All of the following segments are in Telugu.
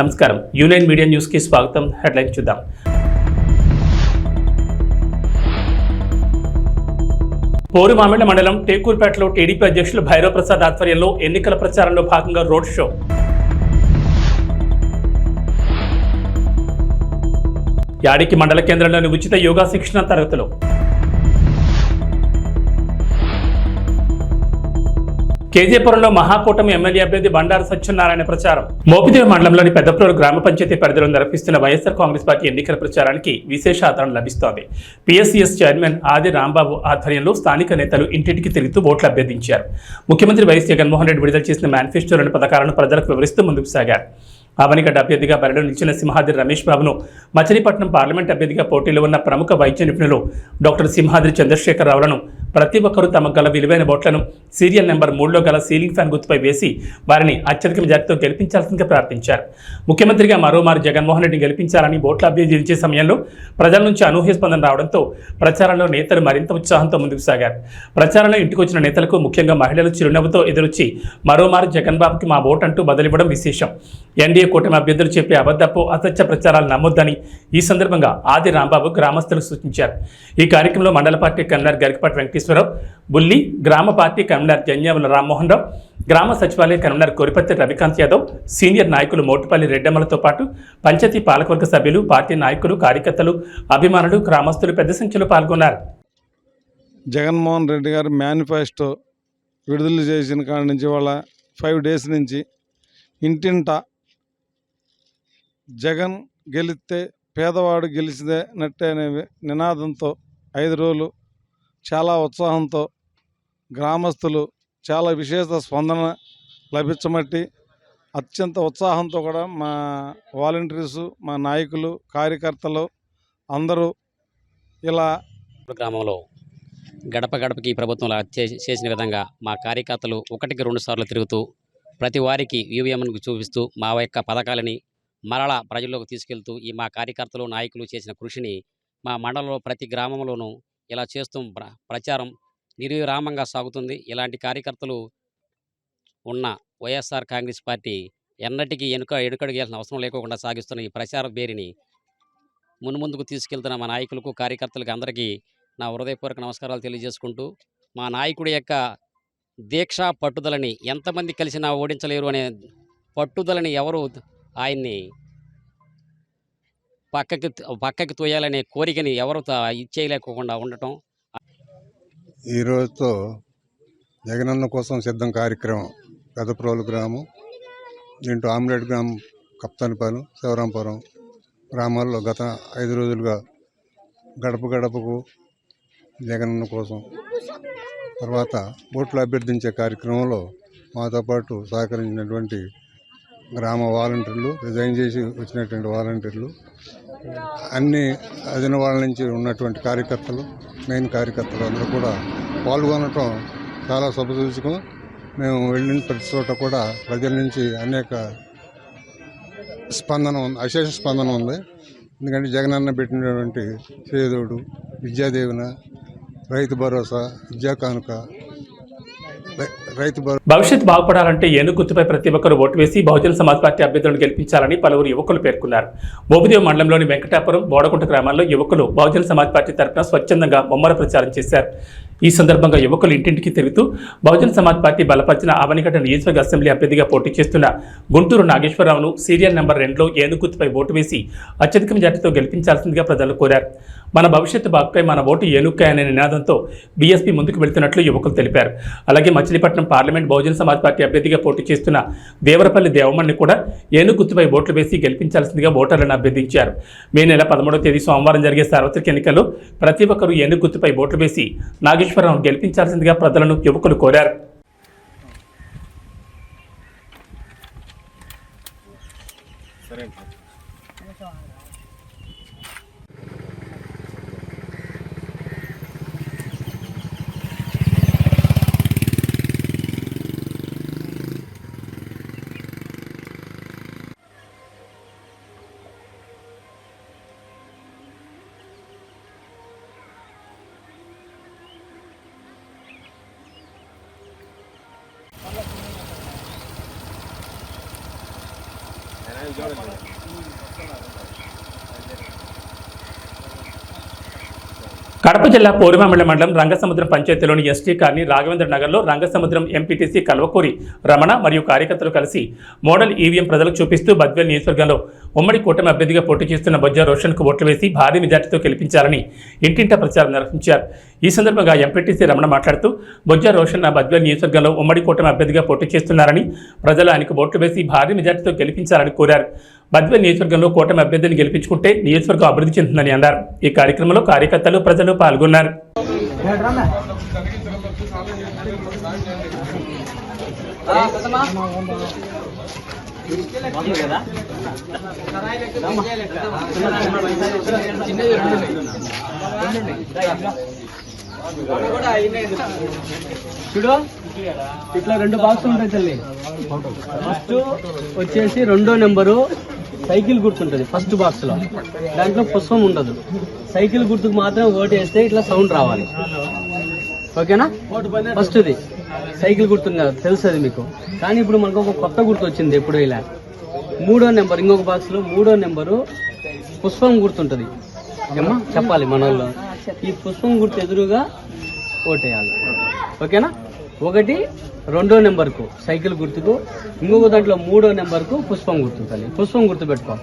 నమస్కారం. యూనియన్ మీడియా న్యూస్కి స్వాగతం. హెడ్లైన్ చూద్దాం. పోరుమామిళ్ళ మండలం టేకూర్పేటలో టీడీపీ అధ్యక్షులు భైరవ్ ప్రసాద్ ఆధ్వర్యంలో ఎన్నికల ప్రచారంలో భాగంగా రోడ్ షో. యాడికి మండల కేంద్రంలోని ఉచిత యోగా శిక్షణ తరగతిలో. కేజీపురంలో మహాకూటమి ఎమ్మెల్యే అభ్యర్థి బండారు సత్యనారాయణ ప్రచారం. మోపిదేవి మండలంలోని పెద్దప్రోలు గ్రామ పంచాయతీ పరిధిలో నిర్వహిస్తున్న వైఎస్ఆర్ కాంగ్రెస్ పార్టీ ఎన్నికల ప్రచారానికి విశేష ఆదరణ లభిస్తోంది. పిఎస్సిఎస్ చైర్మన్ ఆది రాంబాబు ఆధ్వర్యంలో స్థానిక నేతలు ఇంటింటికి తిరుగుతూ ఓట్లు అభ్యర్థించారు. ముఖ్యమంత్రి వైఎస్ జగన్మోహన్ రెడ్డి విడుదల చేసిన మేనిఫెస్టోలోని పథకాలను ప్రజలకు వివరిస్తూ ముందుకు సాగారు. ఆవనిగడ్డ అభ్యర్థిగా బరిలో నిలిచిన సింహాద్రి రమేష్ బాబును మచిలీపట్నం పార్లమెంట్ అభ్యర్థిగా పోటీలో ఉన్న ప్రముఖ వైద్య నిపుణులు డాక్టర్ సింహాద్రి చంద్రశేఖరరావులను ప్రతి ఒక్కరూ తమకు గల విలువైన ఓట్లను సీరియల్ నెంబర్ మూడులో గల సీలింగ్ ఫ్యాన్ గుర్తుపై వేసి వారిని అత్యధిక మెజార్టీతో గెలిపించాల్సిందిగా ప్రార్థించారు. ముఖ్యమంత్రిగా మరోమారు జగన్మోహన్ రెడ్డి గెలిపించాలని ఓట్ల అభ్యర్థించే సమయంలో ప్రజల నుంచి అనూహ్య స్పందన రావడంతో ప్రచారంలో నేతలు మరింత ఉత్సాహంతో ముందుకు సాగారు. ప్రచారంలో ఇంటికి వచ్చిన నేతలకు ముఖ్యంగా మహిళలు చిరునవ్వుతో ఎదురొచ్చి మరోమారు జగన్ బాబుకి మా ఓటు అంటూ బదిలివ్వడం విశేషం. ఎన్డీఏ కూటమి అభ్యర్థులు చెప్పే అబద్ధపు అసత్య ప్రచారాలు నమ్మొద్దని ఈ సందర్భంగా ఆది రాంబాబు గ్రామస్తులకు సూచించారు. ఈ కార్యక్రమంలో మండల పార్టీ కన్వీనర్ గరికపాటి వెంకటేశ్వరరావు బుల్లి గ్రామ పార్టీ కన్వీనర్ జన్యావుల రామ్మోహన్ రావు గ్రామ సచివాలయ కన్వీనర్ కొరిపత్తి రవికాంత్ యాదవ్ సీనియర్ నాయకులు మోటుపల్లి రెడ్డమ్మలతో పాటు పంచాయతీ పాలకవర్గ సభ్యులు పార్టీ నాయకులు కార్యకర్తలు అభిమానులు గ్రామస్తులు పెద్ద సంఖ్యలో పాల్గొన్నారు. జగన్మోహన్ రెడ్డి గారు మేనిఫెస్టో విడుదల చేసిన కాడి నుంచి వాళ్ళ ఫైవ్ డేస్ నుంచి ఇంటింట జగన్ గెలిస్తే పేదవాడు గెలిచినట్టే అనే నినాదంతో ఐదు రోజులు చాలా ఉత్సాహంతో గ్రామస్తులు చాలా విశేష స్పందన లభించమట్టి అత్యంత ఉత్సాహంతో కూడా మా వాలంటీర్సు మా నాయకులు కార్యకర్తలు అందరూ ఇలా గ్రామంలో గడప గడపకి ప్రభుత్వం చేసిన విధంగా మా కార్యకర్తలు ఒకటికి రెండు సార్లు తిరుగుతూ ప్రతి వారికి ఈవీఎంను చూపిస్తూ మా యొక్క పథకాలని మరలా ప్రజల్లోకి తీసుకెళ్తూ ఈ మా కార్యకర్తలు నాయకులు చేసిన కృషిని మా మండలంలో ప్రతి గ్రామంలోనూ ఇలా చేస్తూ ప్ర- ప్రచారం నిర్విరామంగా సాగుతుంది. ఇలాంటి కార్యకర్తలు ఉన్న వైఎస్ఆర్ కాంగ్రెస్ పార్టీ ఎన్నటికీ ఎనుక ఎడుకడిగేయాల్సిన అవసరం లేకుండా సాగిస్తున్న ఈ ప్రచార బేరిని మున్ముందుకు తీసుకెళ్తున్న మా నాయకులకు కార్యకర్తలకు అందరికీ నా హృదయపూర్వక నమస్కారాలు తెలియజేసుకుంటూ మా నాయకుడి యొక్క దీక్ష పట్టుదలని ఎంతమంది కలిసినా ఓడించలేరు అనే పట్టుదలని ఎవరు ఆయన్ని పక్కకి పక్కకి తోయాలనే కోరికని ఎవరు ఇచ్చేయలేకుండా ఉండటం. ఈ రోజుతో జగనన్న కోసం సిద్ధం కార్యక్రమం పెదప్రోలు గ్రామం దీంట్లో ఆమ్లెట్ గ్రామం కప్తానిపాలెం శివరాంపురం గ్రామాల్లో గత ఐదు రోజులుగా గడప గడపకు జగనన్న కోసం తర్వాత ఓట్లు అభ్యర్థించే కార్యక్రమంలో మాతో పాటు సహకరించినటువంటి గ్రామ వాలంటీర్లు రిజైన్ చేసి వచ్చినటువంటి వాలంటీర్లు అన్ని అదిన వాళ్ళ నుంచి ఉన్నటువంటి కార్యకర్తలు మెయిన్ కార్యకర్తలు అందరూ కూడా పాల్గొనటం చాలా శుభసూచకం మేము వెళ్ళిన ప్రతి చోట కూడా ప్రజల నుంచి అనేక స్పందన ఉంది అశేష స్పందన ఉంది. ఎందుకంటే జగనన్న పెట్టినటువంటి చేదోడు విద్యాదేవన రైతు భరోసా విద్యా కానుక రైతు భవిష్యత్ బాగుపడాలంటే ఏను గుర్తుపై ప్రతి ఒక్కరు ఓటు వేసి బహుజన సమాజ్ పార్టీ అభ్యర్థులను గెలిపించాలని పలువురు యువకులు పేర్కొన్నారు. బోబుదేవ్ మండలంలోని వెంకటాపురం బోడకుంట గ్రామాల్లో యువకులు బహుజన సమాజ్ పార్టీ తరఫున స్వచ్ఛందంగా ముమ్మర ప్రచారం చేశారు. ఈ సందర్భంగా యువకులు ఇంటింటికి తిరుగుతూ బహుజన్ సమాజ్ పార్టీ బలపరిచిన ఆవనిగడ్డ నియోజకవర్గ అసెంబ్లీ అభ్యర్థిగా పోటీ చేస్తున్న గుంటూరు నాగేశ్వరరావును సీరియల్ నెంబర్ రెండులో ఏనుగుర్తుపై ఓటు వేసి అత్యధిక మెజార్టీతో గెలిపించాల్సిందిగా ప్రజలు కోరారు. మన భవిష్యత్తు బాగుపై మన ఓటు ఏనుక్కాయ అనే నినాదంతో బీఎస్పీ ముందుకు వెళ్తున్నట్లు యువకులు తెలిపారు. అలాగే మచిలీపట్నం పార్లమెంట్ బహుజన సమాజ్ పార్టీ అభ్యర్థిగా పోటీ చేస్తున్న దేవరపల్లి దేవమణ్ణి కూడా ఏనుగుర్తుపై ఓట్లు వేసి గెలిపించాల్సిందిగా ఓటర్లను అభ్యర్థించారు. మే నెల పదమూడవ తేదీ సోమవారం జరిగే సార్వత్రిక ఎన్నికల్లో ప్రతి ఒక్కరూ ఏనుగుర్తుపై ఓట్లు వేసి కాళేశ్వరం గెలిపించాల్సిందిగా ప్రజలను యువకులు కోరారు. సరే. జిల్లా పూర్వమండల మండలం రంగసముద్రం పంచాయతీలోని ఎస్టీ కాలనీ రాఘవేంద్ర నగర్లో రంగసముద్రం ఎంపీటీసీ కల్వకూరి రమణ మరియు కార్యకర్తలు కలిసి మోడల్ ఈవీఎం ప్రజలకు చూపిస్తూ బద్వేల్ నియోజకవర్గంలో ఉమ్మడి కూటమి అభ్యర్థిగా పోటీ చేస్తున్న బొజ్జా రోషన్కు ఓట్లు వేసి భారీ మెజార్టీతో గెలిపించాలని ఇంటింటా ప్రచారం నిర్వహించారు. ఈ సందర్భంగా ఎంపీటీసీ రమణ మాట్లాడుతూ బొజ్జా రోషన్ నా బద్వేల్ నియోజకవర్గంలో ఉమ్మడి కూటమి అభ్యర్థిగా పోటీ చేస్తున్నారని ప్రజలు ఆయనకు ఓట్లు వేసి భారీ మెజార్టీతో గెలిపించాలని కోరారు. బద్వేల్ నియోజకవర్గంలో కూటమి అభ్యర్థిని గెలిపించుకుంటే నియోజకవర్గం అభివృద్ధి చెందుతుందని అన్నారు. ఈ కార్యక్రమంలో కార్యకర్తలు ప్రజలు పాల్గొన్నారు. చూడు ఇట్లా రెండు బాక్స్ ఉంటాయి తల్లి. ఫస్ట్ వచ్చేసి రెండో నెంబరు సైకిల్ గుర్తుంటుంది ఫస్ట్ బాక్స్లో. దాంట్లో పుష్పం ఉండదు. సైకిల్ గుర్తుకు మాత్రం ఓటు వేస్తే ఇట్లా సౌండ్ రావాలి. ఓకేనా? ఫస్ట్ది సైకిల్ గుర్తుంది? తెలుసు అది మీకు. కానీ ఇప్పుడు మనకు ఒక కొత్త గుర్తు వచ్చింది ఎప్పుడో ఇలా. మూడో నెంబర్ ఇంకొక బాక్స్లో మూడో నెంబరు పుష్పం గుర్తుంటుంది. ఏమా చెప్పాలి మనల్లో ఈ పుష్పం గుర్తు ఎదురుగా ఓటేయాలి. ఓకేనా? ఒకటి రెండో నెంబర్కు సైకిల్ గుర్తుకు ఇంకొక దాంట్లో మూడో నెంబర్కు పుష్పం గుర్తు తల్లి పుష్పం గుర్తు పెట్టుకో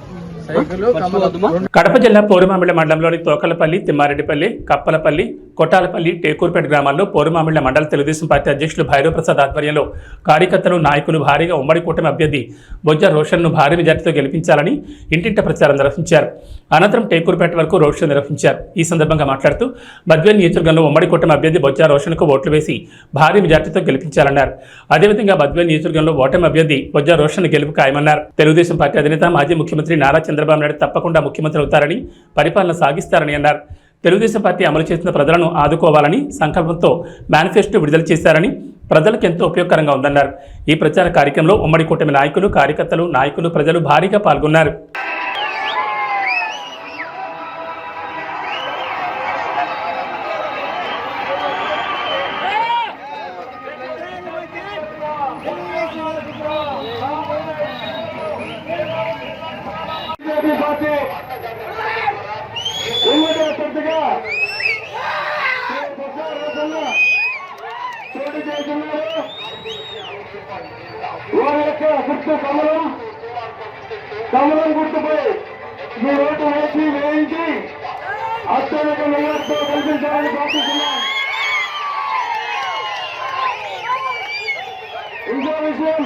కడప జిల్లా పోరుమామిళ్ళ మండలంలోని తోకలపల్లి తిమ్మారెడ్డిపల్లి కప్పలపల్లి కొట్టాలపల్లి టేకూర్పేట గ్రామాల్లో పోరుమామిళ్ళ మండల తెలుగుదేశం పార్టీ అధ్యక్షులు భైరవ్ ప్రసాద్ ఆధ్వర్యంలో కార్యకర్తలు నాయకులు భారీగా ఉమ్మడి కూటమి అభ్యర్థి బొజ్జ రోషన్ను భారీ మెజార్టీతో గెలిపించాలని ఇంటింట ప్రచారం నిర్వహించారు. అనంతరం టేకూర్పేట వరకు రోడ్ షో నిర్వహించారు. ఈ సందర్భంగా మాట్లాడుతూ బద్వేల్ నియోజకవర్గంలో ఉమ్మడి కూటమి అభ్యర్థి బొజ్జ రోషన్కు ఓట్లు వేసి భారీ మెజార్టీతో గెలిపించాలన్నారు. అదేవిధంగా బద్వేల్ నియోజకవర్గంలో ఓటమి అభ్యర్థి బొజ్జ రోషన్ గెలుపు ఖాయమన్నారు. తెలుగుదేశం పార్టీ అధినేత మాజీ ముఖ్యమంత్రి నారా చంద్రబాబు నాయుడు తప్పకుండా ముఖ్యమంత్రి అవుతారని పరిపాలన సాగిస్తారని అన్నారు. తెలుగుదేశం పార్టీ అమలు చేస్తున్న ప్రజలను ఆదుకోవాలని సంకల్పంతో మేనిఫెస్టో విడుదల చేశారని ప్రజలకు ఎంతో ఉపయోగకరంగా ఉందన్నారు. ఈ ప్రచార కార్యక్రమంలో ఉమ్మడి కూటమి నాయకులు కార్యకర్తలు నాయకులు ప్రజలు భారీగా పాల్గొన్నారు. బొత్స రోజున పోటీ వారి యొక్క గుర్తు కమలం. కమలం గుర్తుపై మీ ఓటు వేసి వేయించి అత్యధిక నిలయంతో కల్పించాలని ప్రార్థిస్తున్నాం ఇంకో విషయం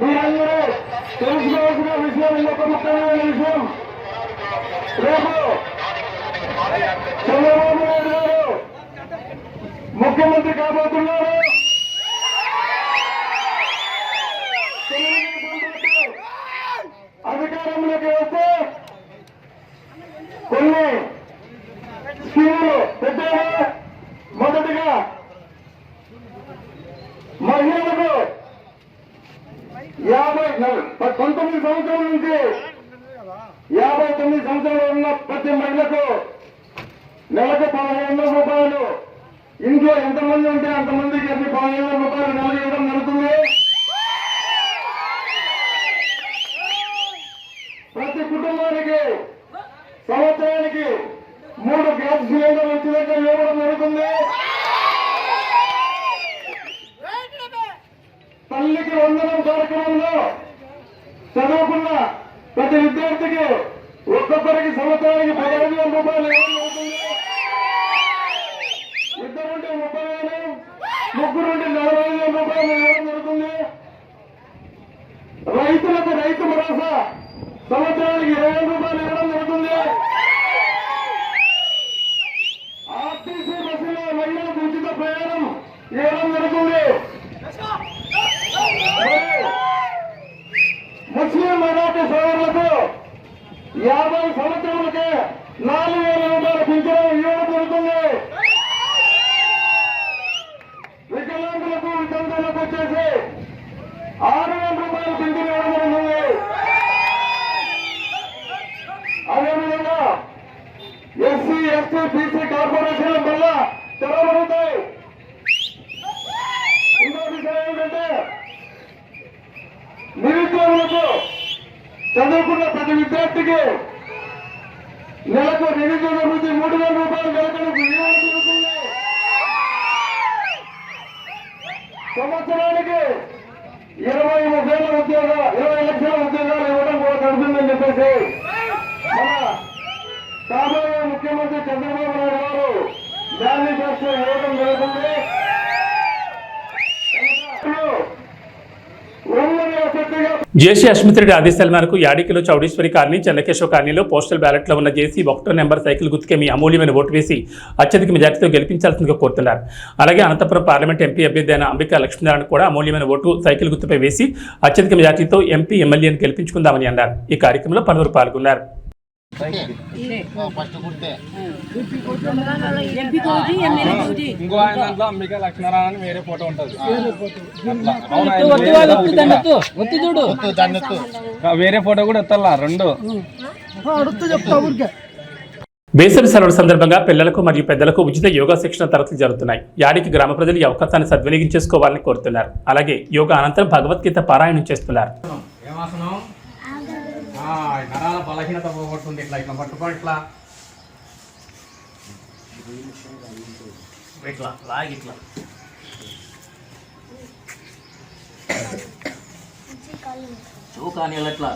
మీరందరూ తెలుసుకోవాల్సిన విషయం ఇంకొక ముఖ్యమైన విషయం. రేపు చంద్రబాబు నాయుడు ముఖ్యమంత్రి కాబోతున్నారు. అధికారంలోకి వస్తే కొన్ని స్కీములు పెట్టారు మొదటిగా మహిళలకు యాభై పంతొమ్మిది సంవత్సరాల నుంచి యాభై తొమ్మిది సంవత్సరాలు ఉన్న ప్రతి మహిళకు నెలకు పదహైదు వందల రూపాయలు ఇంట్లో ఎంతమంది ఉంటే అంతమందికి అన్ని పదిహేను వందల రూపాయలు నెలకు ఇవ్వడం జరుగుతుంది ప్రతి కుటుంబానికి సంవత్సరానికి మూడు గ్యాస్ సిలిండర్లు ఉచితంగా ఇవ్వడం జరుగుతుంది తల్లికి వందనం కార్యక్రమంలో చదువుకున్న ప్రతి విద్యార్థికి ఒక్కొక్కరికి సంవత్సరానికి పదహైదు వేల రూపాయలు ఇవ్వడం జరుగుతుంది ఇద్దరుంటే ముప్పై వేలు ముగ్గురుంటే నలభై ఐదు వేల రూపాయలు ఇవ్వడం జరుగుతుంది రైతులకు రైతు భరోసా సంవత్సరానికి ఇరవై వేల రూపాయలు ఇవ్వడం జరుగుతుంది ఆర్టీసీ బస్సులో మహిళలకు ఉచిత ప్రయాణం ఇవ్వడం జరుగుతుంది ముస్లిం మైనార్టీ సోదరులకు యాభై సంవత్సరాలకే నాలుగు వేల రూపాయల పింఛను ఇవ్వడం జరుగుతుంది వికలాంగులకు వితంతులకు వచ్చేసి ఆరు వేల రూపాయల పింఛను ఇవ్వడం జరుగుతుంది అదేవిధంగా ఎస్సీ ఎస్టీ బీసీ కార్పొరేషన్ వల్ల తెరవబడతాయి ఇంకో విషయం ఏంటంటే నిరుద్యోగులకు చదువుకున్న ప్రతి విద్యార్థికి నెలకు నిరుద్యోగ వృద్ధి మూడు వేల రూపాయలు నెలకు వినియోగం సంవత్సరానికి ఇరవై వేల ఉద్యోగ ఇరవై లక్షల ఉద్యోగాలు ఇవ్వడం కూడా జరుగుతుందని చెప్పేసి మన కాబోయే ముఖ్యమంత్రి చంద్రబాబు నాయుడు గారు మేనిఫెస్టో ఇవ్వడం జరుగుతుంది. ఊళ్ళని వసతిగా జేసీ అశ్మిత్రెడ్డి ఆదేశాల మేరకు యాడికిలో చౌడేశ్వరి కాలనీ చెల్లకేశ్వర కాలనీలో పోస్టల్ బ్యాలెట్లో ఉన్న జేసీ ఒకటో నెంబర్ సైకిల్ గుర్తుకే మీ అమూల్యమైన ఓటు వేసి అత్యధిక మెజార్టీతో గెలిపించాల్సిందిగా కోరుతున్నారు. అలాగే అనంతపురం పార్లమెంట్ ఎంపీ అభ్యర్థి అయిన అంబికా లక్ష్మీనారాయణ కూడా అమూల్యమైన ఓటు సైకిల్ గుర్తుపై వేసి అత్యధిక మెజార్టీతో ఎంపీ ఎమ్మెల్యేను గెలిపించుకుందామని అన్నారు. ఈ కార్యక్రమంలో పలువురు పాల్గొన్నారు. ఇంకో ఆయన దాంట్లో అంబికా లక్ష్మీనారాయణ అని వేరే ఫోటో ఉంటుంది. ఒత్తి చూడు. వేరే ఫోటో కూడా రెండు? వేసవి సెలవుల సందర్భంగా పిల్లలకు మరియు పెద్దలకు ఉచిత యోగా శిక్షణ తరగతులు జరుగుతున్నాయి. యాడికి గ్రామ ప్రజలు ఈ అవకాశాన్ని సద్వినియోగం చేసుకోవాలని కోరుతున్నారు. అలాగే యోగా అనంతరం భగవద్గీత పారాయణం చేస్తున్నారు. నరాల బలహీనత పోగొడుతుంది ఇట్లా ఇట్లా పట్టుకో ఇట్లా. ఇట్లా లాగి ఇట్లా. కానీ ఎట్లా?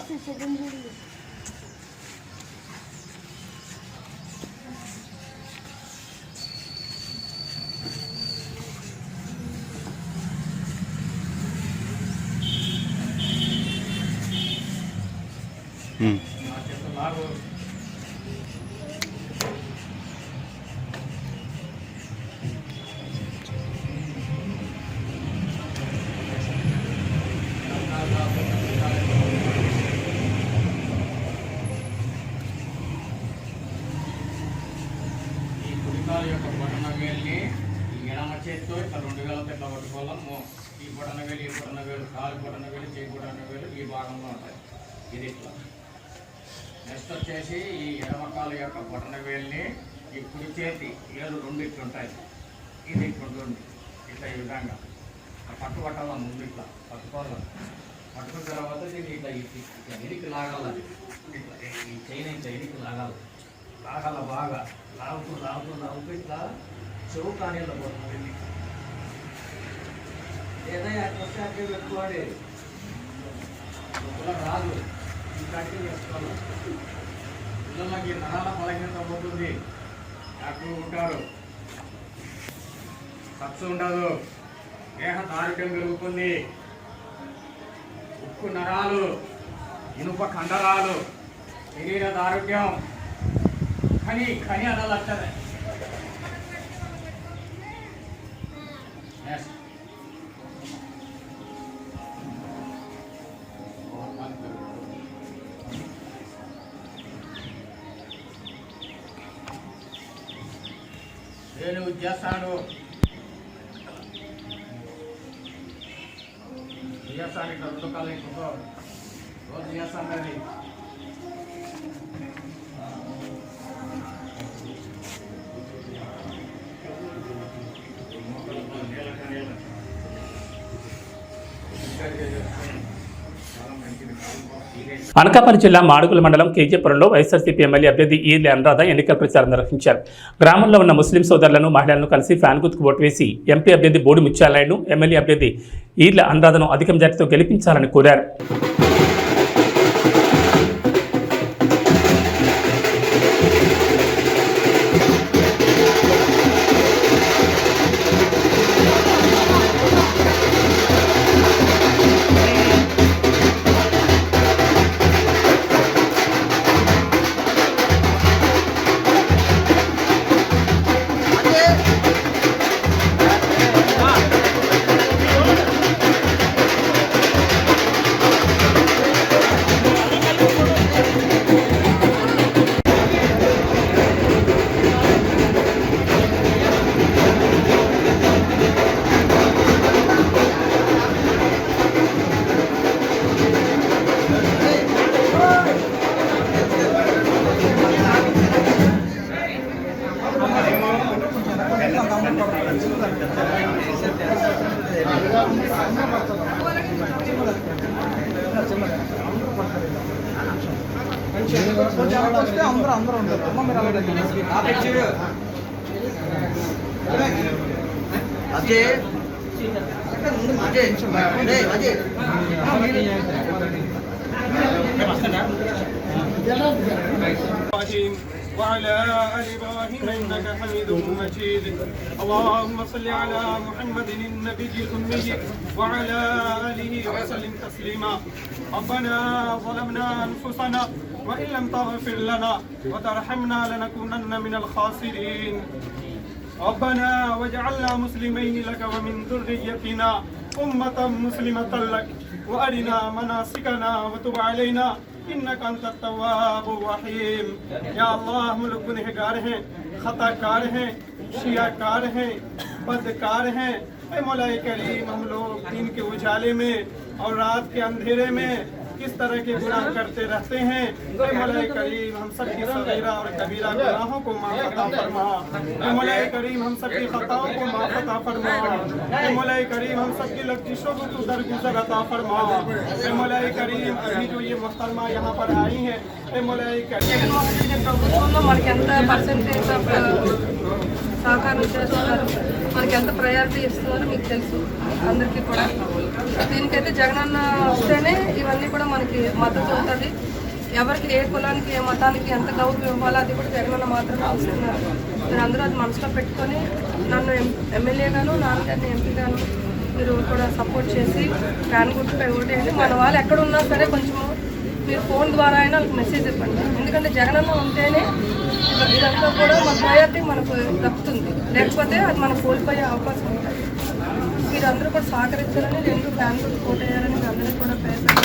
లాగు ఇట్లా ఉంటాయి ఇది ఇట్లా ఉంటుంది ఇట్లా ఈ విధంగా. ఆ పట్టు పట్టాల ముందు ఇట్లా పట్టుకోవాలి. పట్టుకున్న తర్వాత దీన్ని ఇట్లా ఇట్లా ఎనికి లాగాలి ఇట్లా ఈ చైన్ ఇట్లా ఎనికి లాగాలి. లాగాల బాగా లాగుతూ లాగుతూ లాగుతూ ఇట్లా చెవు కానీలో పోతుంది ఏదైనా వస్తే అట్లే పెట్టుకోండి ఒకలా రాదు ఇంకా చేసుకోవాలి పిల్లలకి నరాల బలహీనత పోతుంది యాక్టివ్ ఉంటారు. ఖర్చు ఉండదు. దేహ దారుఢ్యం పెరుగుతుంది. ఉక్కు నరాలు ఇనుప కండరాలు శరీర దారుఢ్యం ఖని ఖని అనాలట్టదే Yes. నేను చేస్తాను. చేస్తాను ఇట్లా రెండు కాళ్ళు ఇంకో రోజు చేస్తాను అది అనకాపల్లి జిల్లా మాడుగుల మండలం కేజీపురంలో వైఎస్ఆర్సీపీ ఎమ్మెల్యే అభ్యర్థి ఈర్లి అనురాధ ఎన్నికల ప్రచారం నిర్వహించారు. గ్రామంలో ఉన్న ముస్లిం సోదరులను మహిళలను కలిసి ఫ్యాన్ గుర్తుకు ఓటు వేసి ఎంపీ అభ్యర్థి బోడి ముత్యాలయను ఎమ్మెల్యే అభ్యర్థి ఈర్ల అనురాధను అధికం జాతితో గెలిపించాలని కోరారు. అందరూ అందరూ ఉంటారు అమ్మ మీరు అలాగే إبراهيم وعلى آل إبراهيم إنك حميد مجيد اللهم صل على محمد النبي الأمي وعلى آله وسلم تسليما ربنا ظلمنا أنفسنا وإن لم تغفر لنا وترحمنا لنكونن من الخاسرين. ربنا واجعلنا مسلمين لك ومن ذريتنا أمة مسلمة لك. وأرنا مناسكنا وتب علينا انك انت التواب الرحيم. يا الله ہم لوگ گنہگار ہیں خطا کار ہیں شیعہ کار ہیں، بدکار ہیں۔ اے مولا کریم، ہم لوگ دین کے اجالے میں اور رات کے اندھیرے میں किस तरह के गुनाह करते रहते हैं? करीम, हम सब सगीरा और कबीरा गुनाहों को माफ़ अता फरमा। मौलाए करीम, हम सब खताओं को माफ़ अता फरमा। मौलाए करीम, हम सब की को तू दरगुजर अता फरमा। मौलाए करीम, अभी जो ये मोहतरमा यहाँ पर आई हैं मौलाए करीम। సహకార రెడ్డి మనకి ఎంత సహకారం చేస్తున్నారు. మనకి ఎంత ప్రయారిటీ ఇస్తున్నారో మీకు తెలుసు. అందరికీ కూడా. దీనికైతే జగనన్న వస్తేనే ఇవన్నీ కూడా మనకి మద్దతు ఉంటుంది. ఎవరికి ఏ కులానికి ఏ మతానికి ఎంత గౌరవం ఇవ్వాలో అది కూడా జగనన్న మాత్రమే వస్తున్నారు మీరు అందరూ అది మనసులో పెట్టుకొని నన్ను ఎమ్మెల్యేగాను నాన్నగారిని ఎంపీగాను మీరు కూడా సపోర్ట్ చేసి ఫ్యాన్ గుర్తుపై ఓటేయండి. మన వాళ్ళు ఎక్కడ ఉన్నా సరే కొంచెము మీరు ఫోన్ ద్వారా అయినా వాళ్ళకి మెసేజ్ ఇవ్వండి. ఎందుకంటే జగనన్న ఉంటేనే ఇదంతా కూడా మన ప్రయారిటీ మనకు దక్కుతుంది లేకపోతే అది మనం కోల్పోయే అవకాశం ఉంటుంది. మీరు అందరూ కూడా సహకరించాలని రెండు గుర్తు కోటేయాలని మీ అందరికీ కూడా ప్రయత్నం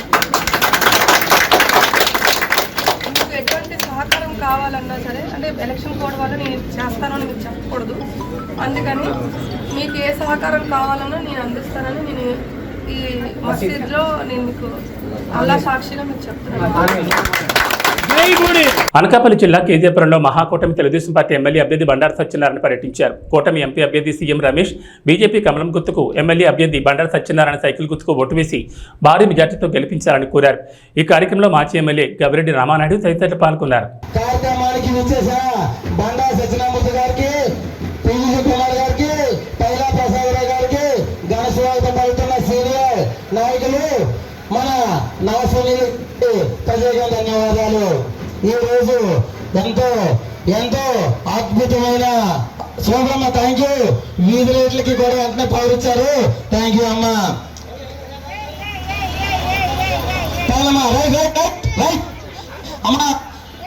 మీకు ఎటువంటి సహకారం కావాలన్నా సరే అంటే ఎలక్షన్ కోడ్ వల్ల నేను చేస్తానని మీకు చెప్పకూడదు. అందుకని మీకు ఏ సహకారం కావాలన్నా నేను అందిస్తానని నేను ఈ మసీద్లో నేను మీకు అల్లా సాక్షిగా మీకు చెప్తున్నాను. అనకాపల్లి జిల్లా కేజీపురంలో మహాకూటమి తెలుగుదేశం పార్టీ ఎమ్మెల్యే అభ్యర్థి బండారు సత్యనారాయణ పర్యటించారు. కూటమి ఎంపీ అభ్యర్థి సీఎం రమేష్ బీజేపీ కమలం గుర్తుకు ఎమ్మెల్యే అభ్యర్థి బండారు సత్యనారాయణ సైకిల్ గుర్తుకు ఓటు వేసి భారీ మెజార్టీతో గెలిపించాలని కోరారు. ఈ కార్యక్రమంలో మాజీ ఎమ్మెల్యే గవిరెడ్డి రామానాయుడు తదితరులు పాల్గొన్నారు. నాయకులు మన నవసునీల్ ప్రజలకు ధన్యవాదాలు. ఈ రోజు ఎంతో ఎంతో అద్భుతమైన శోభమ్మ థ్యాంక్ యూ వీధి రేట్లకి కూడా వెంటనే పౌరిచ్చారు థ్యాంక్ యూ అమ్మా. చాలమ్మా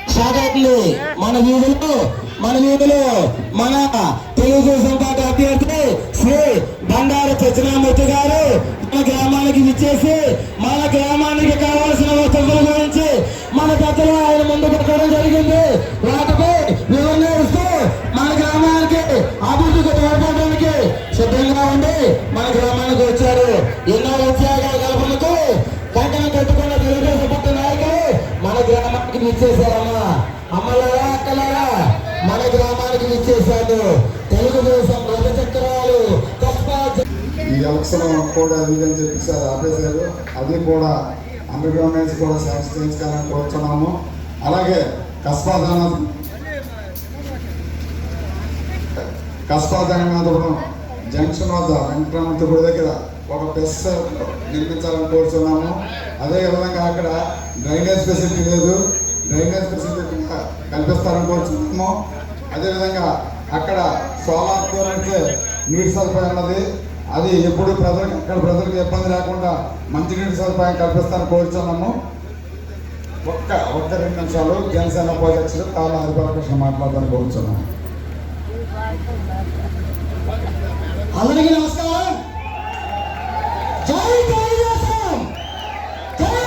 స్టార్ట్ అవుతుంది అమ్మా మన వీధులు మన వీధులు మన తెలుగుదేశం పార్టీ అభ్యర్థి శ్రీ బండారు సత్యనామూర్తి గారు మన గ్రామానికి ఇచ్చేసి మన గ్రామానికి కావాల్సిన వసతుల గురించి మన పెద్దలు ఆయన ముందు పెట్టడం జరిగింది. వాటిపై వివరణ ఇస్తూ మన గ్రామానికి అభివృద్ధికి తోడ్పడడానికి సిద్ధంగా ఉండి మన గ్రామానికి వచ్చారు. ఎన్నో ఉద్యోగాల కల్పనకు కంకణం కట్టుకున్న తెలుగుదేశం పార్టీ నాయకులు మన గ్రామానికి ఇచ్చేశారమ్మా అమ్మలారా అక్కలారా మన గ్రామానికి విచ్చేశారు. తెలుగుదేశం రథ చక్రాలు ఈ ఎలక్షన్ కూడా అది ఇది చెప్పి సార్ ఆపేశారు. అది కూడా అండర్ గ్రౌండ్ కూడా శాంక్షన్ కోరుతున్నాము అలాగే కస్బా దాన కస్బా జంక్షన్ వద్ద వెంకటరామూర్తి దగ్గర ఒక బెస్ నిర్మించాలని కోరుతున్నాము అదేవిధంగా అక్కడ డ్రైనేజ్ ఫెసిలిటీ లేదు. డ్రైనేజ్ ఫెసిలిటీ కూడా కల్పిస్తారని కోరుతున్నాము అదేవిధంగా అక్కడ సోలార్ నుంచే నీటి సదుపాయం ఉన్నది. అది ఎప్పుడు ప్రజలకు అక్కడ ప్రజలకు ఇబ్బంది లేకుండా మంచినీటి సదుపాయం కల్పిస్తాను కోరుచున్నాము. ఒక్క ఒక్క రెండు నిమిషాలు జనసేన ఉపాధ్యక్షుడు తాళ హరిబాలకృష్ణ మాట్లాడతాను కోరుతున్నాము అందరికీ నమస్కారం. జై జై జై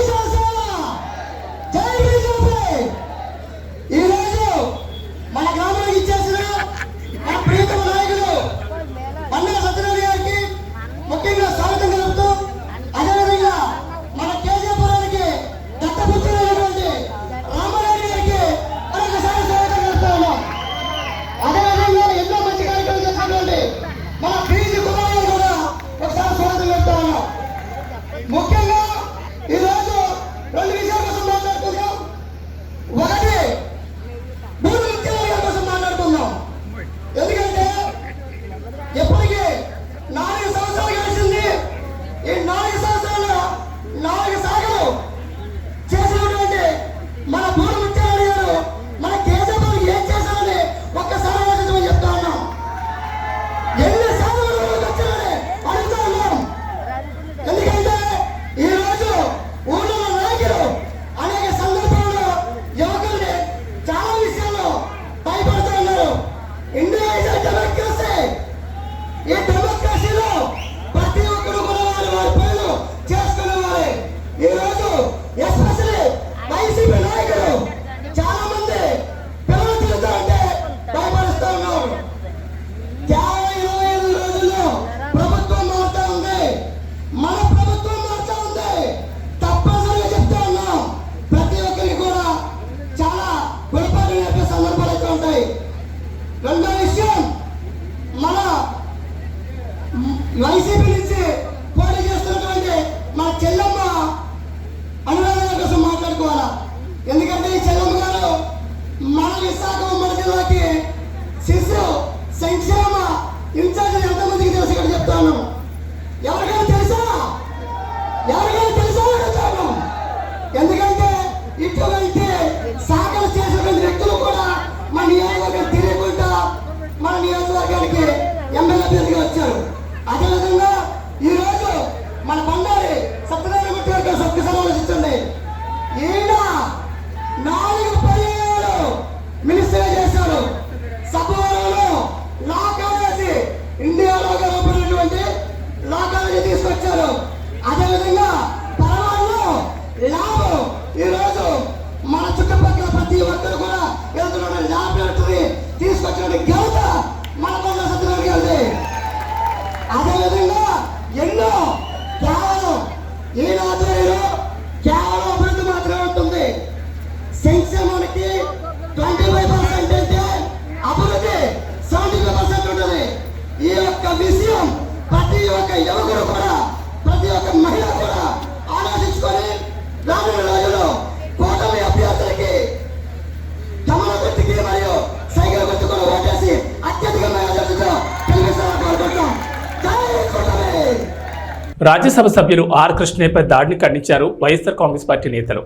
రాజ్యసభ సభ్యులు ఆర్ కృష్ణయ్యపై దాడిని ఖండించారు వైఎస్ఆర్ కాంగ్రెస్ పార్టీ నేతలు.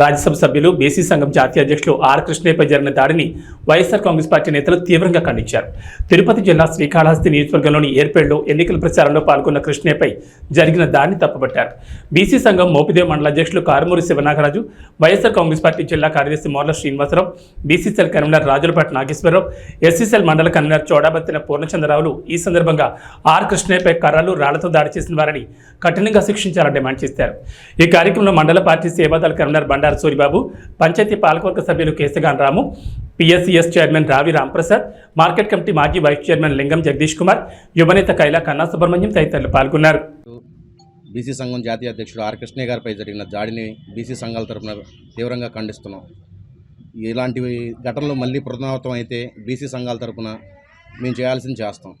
రాజ్యసభ సభ్యులు బీసీ సంఘం జాతీయ అధ్యక్షులు ఆర్ కృష్ణయ్యపై జరిగిన దాడిని వైఎస్ఆర్ కాంగ్రెస్ పార్టీ నేతలు తీవ్రంగా ఖండించారు. తిరుపతి జిల్లా శ్రీకాళహస్తి నియోజకవర్గంలోని ఏర్పేడులో ఎన్నికల ప్రచారంలో పాల్గొన్న కృష్ణయ్యపై జరిగిన దాడిని తప్పుపట్టారు. బీసీ సంఘం మోపిదేవ్ మండల అధ్యక్షులు Karumuri Sivanagaraju YSR Congress party జిల్లా కార్యదర్శి Morla Srinivasarao BCCL convener Rajulapati Nageswararao SCCL మండల కన్వీనర్ చోడాబత్తిన పూర్ణచంద్రరావులు ఈ సందర్భంగా ఆర్ కృష్ణయ్యపై కర్రలు రాళ్ళతో దాడి చేసిన వారని కఠినంగా శిక్షించాలని డిమాండ్ చేశారు. ఈ కార్యక్రమంలో మండల పార్టీ సేవాదళ కన్వీనర్ బండారు సూరిబాబు పంచాయతీ పాలకవర్గ సభ్యులు Keshagan Ramu PSCS chairman Ravi Ramprasad market committee మాజీ వైస్ చైర్మన్ లింగం జగదీష్ కుమార్ యువనేత కైలా కన్నా సుబ్రహ్మణ్యం తదితరులు పాల్గొన్నారు. బీసీ సంఘం జాతీయ అధ్యక్షుడు ఆర్ కృష్ణయ్య గారిపై జరిగిన దాడిని బీసీ సంఘాల తరపున తీవ్రంగా ఖండిస్తున్నాం. ఇలాంటి ఘటనలు మళ్ళీ పునరావృతం అయితే బీసీ సంఘాల తరఫున మేము చేయాల్సింది చేస్తాం.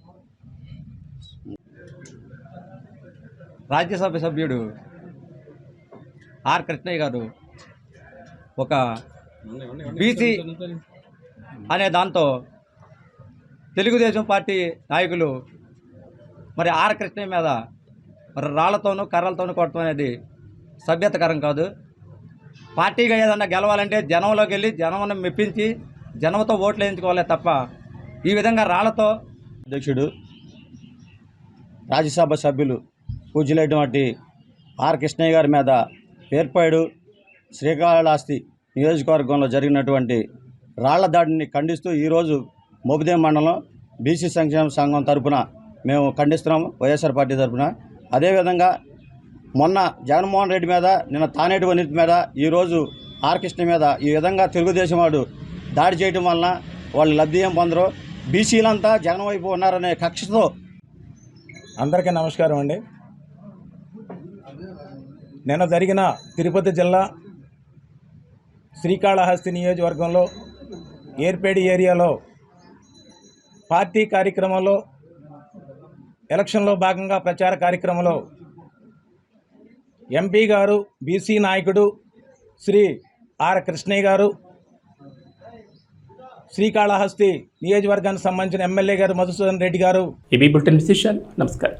రాజ్యసభ సభ్యుడు ఆర్ కృష్ణయ్య గారు ఒక బీసీ అనే దాంతో తెలుగుదేశం పార్టీ నాయకులు మరి ఆర్ కృష్ణయ్య మీద మరి రాళ్ళతోనూ కర్రలతోనూ కొట్టడం అనేది సభ్యతకరం కాదు. పార్టీగా ఏదన్నా గెలవాలంటే జనంలోకి వెళ్ళి జనం మెప్పించి జనంతో ఓట్లు వేయించుకోవాలి తప్ప ఈ విధంగా రాళ్ళతో అధ్యక్షుడు రాజ్యసభ సభ్యులు పూజ్యులైనటువంటి ఆర్ కృష్ణయ్య గారి మీద పేర్పాడు శ్రీకాళహస్తి నియోజకవర్గంలో జరిగినటువంటి రాళ్ళ దాడిని ఖండిస్తూ ఈరోజు మోపిదేవ్ మండలం బీసీ సంక్షేమ సంఘం తరపున మేము ఖండిస్తున్నాము వైఎస్ఆర్ పార్టీ తరపున. అదేవిధంగా మొన్న జగన్మోహన్ రెడ్డి మీద నిన్న తానేటి వనిత మీద ఈరోజు ఆర్ కృష్ణ మీద ఈ విధంగా తెలుగుదేశం వాడు దాడి చేయడం వలన వాళ్ళు లబ్ధి ఏం పొందరు? బీసీలంతా జగన్ వైపు ఉన్నారనే కక్షతో అందరికీ నమస్కారం అండి. నిన్న జరిగిన తిరుపతి జిల్లా శ్రీకాళహస్తి నియోజకవర్గంలో ఏర్పేడి ఏరియాలో పార్టీ కార్యక్రమంలో ఎలక్షన్లో భాగంగా ప్రచార కార్యక్రమంలో ఎంపీ గారు బీసీ నాయకుడు శ్రీ ఆర్ కృష్ణయ్య గారు శ్రీకాళహస్తి నియోజకవర్గానికి సంబంధించిన ఎమ్మెల్యే గారు మధుసూదన్ రెడ్డి గారు. ఇవి బులెటిన్ విశేషాలు. నమస్కారం.